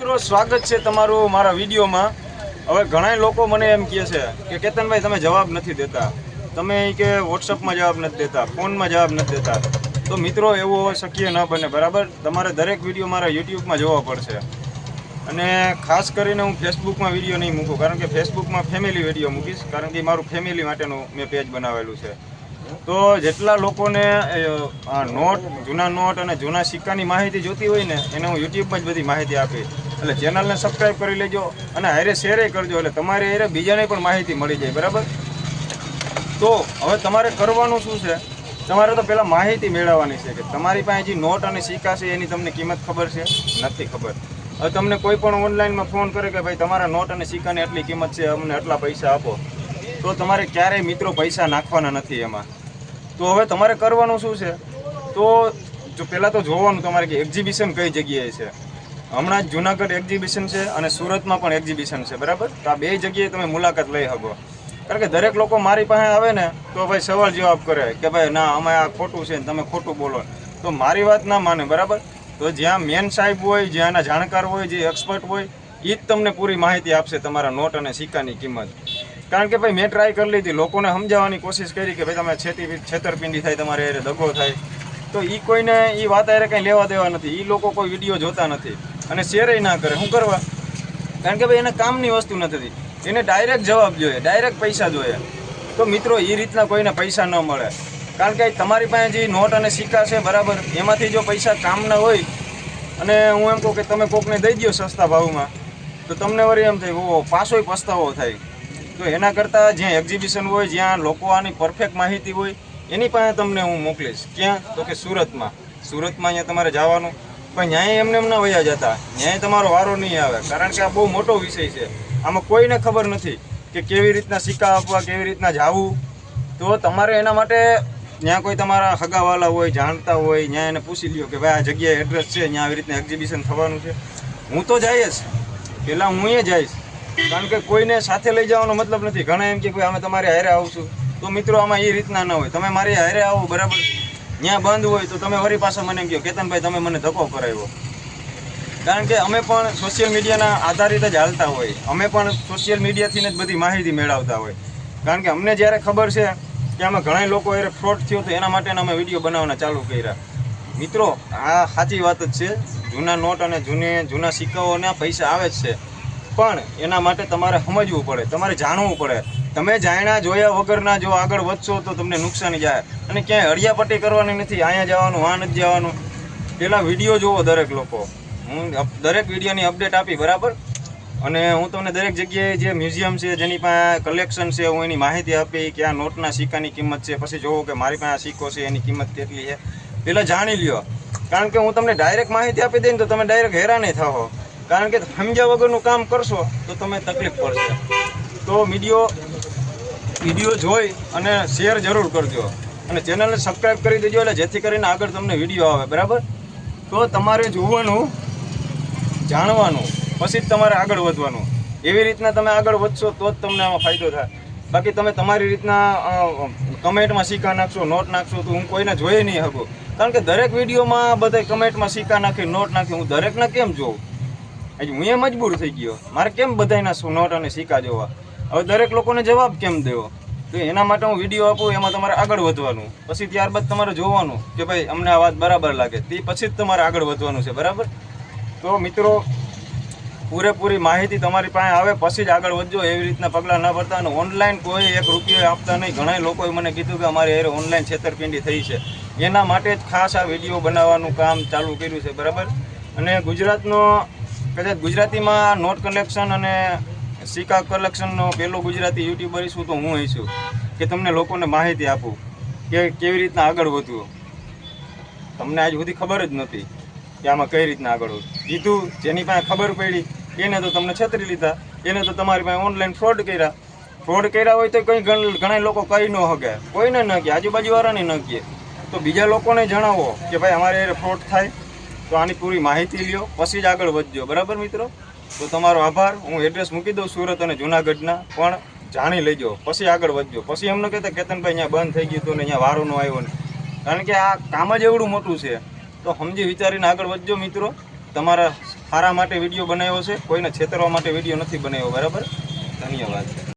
મિત્રો, સ્વાગત છે તમારું મારા વિડીયોમાં. હવે ઘણા લોકો મને એમ કહે છે કે, કેતનભાઈ, તમે જવાબ નથી દેતા. તમે કે વોટ્સઅપમાં જવાબ નથી દેતા, ફોનમાં જવાબ નથી દેતા. તો મિત્રો, એવું શક્ય ન બને, બરાબર? તમારે દરેક વીડિયો મારા યુટ્યુબમાં જોવા પડશે. અને ખાસ કરીને હું ફેસબુકમાં વીડિયો નહીં મૂકું, કારણ કે ફેસબુકમાં ફેમિલી વીડિયો મૂકીશ, કારણ કે મારું ફેમિલી માટેનું મેં પેજ બનાવેલું છે. તો જેટલા લોકોને આ નોટ, જૂના નોટ અને જૂના સિક્કાની માહિતી જોતી હોય ને, એને હું યુટ્યુબમાં જ બધી માહિતી આપી એટલે ચેનલને સબસ્ક્રાઈબ કરી લેજો અને હારે શેરે કરજો, એટલે તમારે હારે બીજાને પણ માહિતી મળી જાય, બરાબર? તો હવે તમારે કરવાનું શું છે? તમારે તો પહેલાં માહિતી મેળવવાની છે કે તમારી પાસે જે નોટ અને સિક્કા છે એની તમને કિંમત ખબર છે? નથી ખબર. હવે તમને કોઈ પણ ઓનલાઈનમાં ફોન કરે કે ભાઈ તમારા નોટ અને સિક્કાની આટલી કિંમત છે, અમને આટલા પૈસા આપો. તો તમારે ક્યારેય મિત્રો પૈસા નાખવાના નથી એમાં. તો હવે તમારે કરવાનું શું છે? તો જો પહેલાં તો જોવાનું તમારે કે એક્ઝિબિશન કઈ જગ્યાએ છે? હમણાં જ જુનાગઢ એક્ઝિબિશન છે અને સુરતમાં પણ એક્ઝિબિશન છે, બરાબર? તો આ બે જગ્યાએ તમે મુલાકાત લઈ શકો. કારણ કે દરેક લોકો મારી પાસે આવે ને, તો ભાઈ સવાલ જવાબ કરે કે ભાઈ, ના, અમે આ ખોટું છે ને તમે ખોટું બોલો. તો મારી વાત ના માને, બરાબર? તો જ્યાં મેન સાહેબ હોય જ્યાંના જાણકાર હોય, જે એક્સપર્ટ હોય એ જ તમને પૂરી માહિતી આપશે તમારા નોટ અને સિક્કાની કિંમત. કારણ કે ભાઈ, મેં ટ્રાય કરી લીધી. લોકોને સમજાવવાની કોશિશ કરી કે ભાઈ, તમે છેતી છેતરપિંડી થાય, તમારે દગો થાય. તો એ કોઈને એ વાત હારે કંઈ લેવા દેવા નથી. એ લોકો કોઈ વીડિયો જોતા નથી. અને શેરય ના કરે. શું કરવા? કારણ કે ભાઈ એને કામની વસ્તુ નથી એને ડાયરેક્ટ જવાબ જોઈએ ડાયરેક્ટ પૈસા જોઈએ. તો મિત્રો એ રીતના કોઈને પૈસા ન મળે. કારણ કે તમારી પાસે જે નોટ અને સિક્કા છે, બરાબર, એમાંથી જો પૈસા કામના હોય, અને હું એમ કહું કે તમે કોકને દઈ દો સસ્તા ભાવમાં, તો તમને વળી એમ થાય ઓ પાછોય પસ્તાવો થાય. તો એના કરતાં જ્યાં એક્ઝિબિશન હોય, જ્યાં લોકો આની પરફેક્ટ માહિતી હોય, એની પાસે તમને હું મોકલીશ. ક્યાં? તો કે સુરતમાં. સુરતમાં અહીંયા તમારે જવાનું. પણ ન્યાય એમને એમ ના વયા જતા. ન્યાય તમારો વારો નહીં આવે. કારણ કે આ બહુ મોટો વિષય છે. આમાં કોઈને ખબર નથી કે કેવી રીતના સિક્કા આપવા, કેવી રીતના જાવું. તો તમારે એના માટે ત્યાં કોઈ તમારા હગાવાલા હોય, જાણતા હોય ત્યાં એને પૂછી લ્યો કે ભાઈ આ જગ્યાએ એડ્રેસ છે ત્યાં આવી રીતના એક્ઝિબિશન થવાનું છે. હું તો જઈશ પહેલાં હું એ જઈશ. કારણ કે કોઈને સાથે લઈ જવાનો મતલબ નથી. ઘણા એમ કે ભાઈ અમે તમારે હારે આવશું. તો મિત્રો આમાં એ રીતના ન હોય. તમે મારી હારે આવો, બરાબર? ત્યાં બંધ હોય તો તમે વરી પાછા મને કહો. કેતનભાઈ, તમે મને ધક્કો કરાવ્યો. કારણ કે અમે પણ સોશિયલ મીડિયાના આધારિત જ હાલતા હોય. અમે પણ સોશિયલ મીડિયાથી જ બધી માહિતી મેળવતા હોય. કારણ કે અમને જ્યારે ખબર છે કે આમાં ઘણા લોકો એ ફ્રોડ થયો તો એના માટેના અમે વીડિયો બનાવવાના ચાલુ કર્યા. મિત્રો, આ સાચી વાત જ છે. જૂના નોટ અને જૂની, જૂના સિક્કાઓના પૈસા આવે જ છે. પણ એના માટે તમારે સમજવું પડે, તમારે જાણવું પડે. તમે જાણ્યા જોયા વગરના જો આગળ વધશો તો તમને નુકસાની જાય. અને ક્યાંય હળિયાપટ્ટી કરવાની નથી, અહીંયા જવાનું, આ નથી જવાનું. પેલા વીડિયો જોવો દરેક લોકો. હું દરેક વિડીયોની અપડેટ આપી, બરાબર? અને હું તમને દરેક જગ્યાએ જે મ્યુઝિયમ છે, જેની પાસે કલેક્શન છે, હું એની માહિતી આપી કે આ નોટના સિક્કાની કિંમત છે, પછી જોવો કે મારી પાસે આ સિક્કો છે, એની કિંમત કેટલી છે. પહેલાં જાણી લ્યો. કારણ કે હું તમને ડાયરેક્ટ માહિતી આપી દઈને તો તમે ડાયરેક્ટ હેરાને થાઓ કારણ કે સમજ્યા વગરનું કામ કરશો તો તમે તકલીફ પડશે. તો વીડિયો વીડિયો જોઈ અને શેર જરૂર કરજો. અને ચેનલને સબસ્ક્રાઈબ કરી દેજો એટલે જેથી કરીને આગળ તમને વીડિયો આવે, બરાબર? તો તમારે જોવાનું, જાણવાનું, પછી જ તમારે આગળ વધવાનું. એવી રીતના તમે આગળ વધશો તો જ તમને આમાં ફાયદો થાય. બાકી તમે તમારી રીતના કમેન્ટમાં સિક્કા નાખશો, નોટ નાખશો તો હું કોઈને જોઈ નહીં શકું કારણ કે દરેક વિડીયોમાં બધા કમેન્ટમાં સિક્કા નાખી, નોટ નાખી. હું દરેકને કેમ જોઉં? હજી હું એ મજબૂર થઈ ગયો. મારે કેમ બધાના નોટ અને સિક્કા જોવા? હવે દરેક લોકોને જવાબ કેમ દેવો? તો એના માટે હું વીડિયો આપું, એમાં તમારે આગળ વધવાનું. પછી ત્યારબાદ તમારે જોવાનું કે ભાઈ, અમને આ વાત બરાબર લાગે. તે પછી જ તમારે આગળ વધવાનું છે, બરાબર? તો મિત્રો, પૂરેપૂરી માહિતી તમારી પાસે આવે, પછી જ આગળ વધજો. એવી રીતના પગલાં ન ભરતા. અને ઓનલાઈન કોઈ એક રૂપિયો આપતા નહીં. ઘણા લોકોએ મને કીધું કે અમારી હારે ઓનલાઈન છેતરપિંડી થઈ છે. એના માટે જ ખાસ આ વીડિયો બનાવવાનું કામ ચાલુ કર્યું છે, બરાબર? અને ગુજરાતનો, કદાચ ગુજરાતીમાં નોટ કલેક્શન અને સિક્કા કલેક્શનનો પહેલો ગુજરાતી યુટ્યુબર છું તો હું છું. કે તમને લોકોને માહિતી આપું કે કેવી રીતના આગળ વધવું. તમને આજ સુધી ખબર જ નથી કે આમાં કઈ રીતના આગળ વધવું. કીધું જેની પાસે ખબર પડી, એને તો તમને છતરી લીધા. એને તો તમારી પાસે ઓનલાઈન ફ્રોડ કર્યા. ફ્રોડ કર્યા હોય તો કંઈ ઘણા લોકો કઈ ન હગે કોઈને ન કહે, આજુબાજુવાળાને ન કહે. તો બીજા લોકોને જણાવો કે ભાઈ અમારે ફ્રોડ થાય. તો આની પૂરી માહિતી લ્યો, પછી જ આગળ વધજો. બરાબર મિત્રો? તો તમારો આભાર. હું એડ્રેસ મૂકી દઉં સુરત અને જુનાગઢના, પણ જાણી લેજો. પછી આગળ વધજો. પછી એમને કહેતા કેતનભાઈ, અહીંયા બંધ થઈ ગયું હતું ને અહીંયા વારો ન આવ્યો ને. કારણ કે આ કામ જ એવડું મોટું છે. તો સમજી વિચારીને આગળ વધજો મિત્રો. તમારા સારા માટે વીડિયો બનાવ્યો છે. કોઈને છેતરવા માટે વીડિયો નથી બનાવ્યો. બરાબર? ધન્યવાદ.